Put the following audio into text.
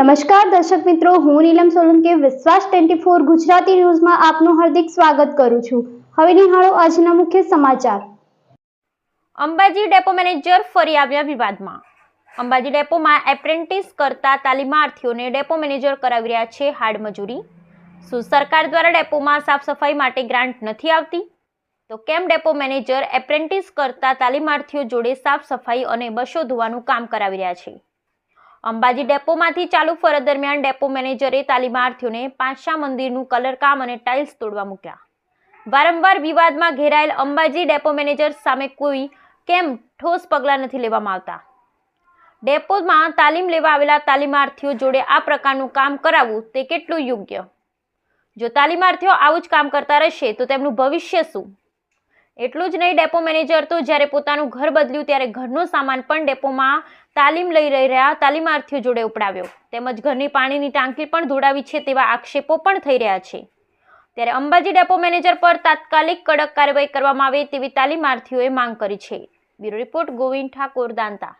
નમસ્કાર દર્શક મિત્રો, હું નીલમ સોલંકી, વિશ્વાસ ટ્વેન્ટી ફોર ગુજરાતી ન્યૂઝમાં આપનું હાર્દિક સ્વાગત કરું છું. હવે નિહાળો આજના મુખ્ય સમાચાર. અંબાજી ડેપો મેનેજર ફરી આવ્યા વિવાદમાં. અંબાજી ડેપોમાં એપ્રેન્ટિસ કરતા તાલીમાર્થીઓને ડેપો મેનેજર કરાવી રહ્યા છે હાડ મજૂરી શું સરકાર દ્વારા ડેપોમાં સાફ સફાઈ માટે ગ્રાન્ટ નથી આવતી? તો કેમ ડેપો મેનેજર એપ્રેન્ટિસ કરતા તાલીમાર્થીઓ જોડે સાફ સફાઈ અને બસો ધોવાનું કામ કરાવી રહ્યા છે? અંબાજી ડેપોમાંથી ચાલુ ફરજ દરમિયાન ડેપો મેનેજરે તાલીમાર્થીઓને પાંચશા મંદિરનું કલરકામ અને ટાઇલ્સ તોડવા મૂક્યા. વારંવાર વિવાદમાં ઘેરાયેલ અંબાજી ડેપો મેનેજર સામે કોઈ કેમ ઠોસ પગલાં નથી લેવામાં આવતા. ડેપોમાં તાલીમ લેવા આવેલા તાલીમાર્થીઓ જોડે આ પ્રકારનું કામ કરાવવું તે કેટલું યોગ્ય? જો તાલીમાર્થીઓ આવું જ કામ કરતા રહેશે તો તેમનું ભવિષ્ય શું? એટલું જ નહીં, ડેપો મેનેજર તો જ્યારે પોતાનું ઘર બદલ્યું ત્યારે ઘરનો સામાન પણ ડેપોમાં તાલીમ લઈ રહી રહ્યા તાલીમાર્થીઓ જોડે ઉપડાવ્યો. તેમજ ઘરની પાણીની ટાંકી પણ ધોડાવી છે તેવા આક્ષેપો પણ થઈ રહ્યા છે. ત્યારે અંબાજી ડેપો મેનેજર પર તાત્કાલિક કડક કાર્યવાહી કરવામાં આવે તેવી તાલીમાર્થીઓએ માંગ કરી છે. Bureau report Govind Thakor, Danta.